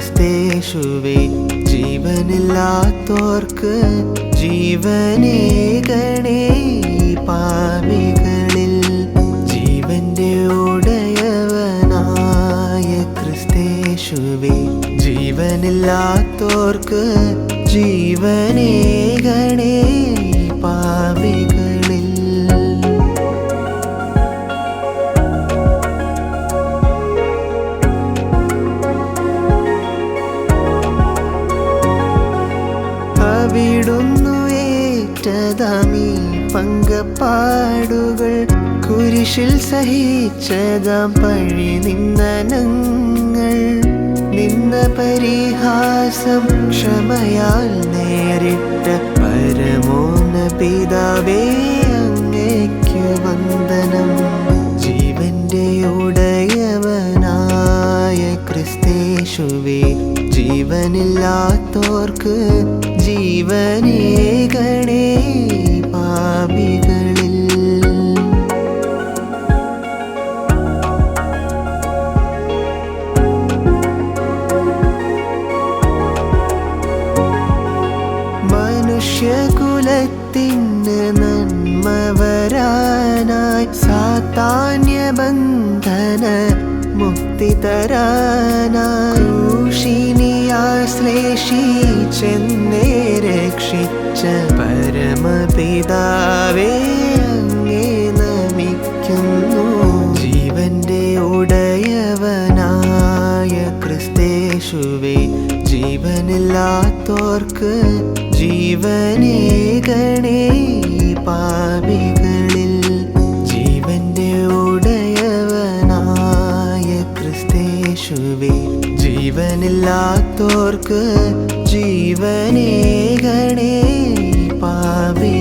ക്രിസ്തേശുവേ ജീവനില്ലാത്തോർക്ക് ജീവനേകണേ പാവികളിൽ ജീവന്റെ ഉടയവനായ ക്രിസ്തേശുവേ ജീവനില്ലാത്തോർക്ക് ജീവനേകണേ ഏറ്റതാമീ പങ്കപ്പാടുകൾ. കുരിശിൽ സഹിച്ചതാം പഴി നിന്ദനങ്ങൾ. നിന്ന പരിഹാസം ക്ഷമയാൽ നേരിട്ട. ജീവനില്ലാത്തോർക്ക് ജീവനേകണേ പാപികളിൽ. മനുഷ്യകുലത്തിന് നന്മ വരാനായി സാത്താന്യ ബന്ധന മുക്തി തരാനായി ക്രൂശിനിയാശ്ലേഷിച്ചെന്നേ രക്ഷിച്ച പരമപിതാവേ അങ്ങേ നമിക്കുന്നു. ജീവന്റെ ഉടയവനായ ക്രിസ്തേശുവേ ജീവനില്ലാത്തോർക്ക് ജീവനേകണേ പാപികളിൽ ജീവന്റെ ഉടയവനായ ക്രിസ്തേശുവേ ജീവനില്ലാത്തോർക്ക് ജീവനേകണേ പാവി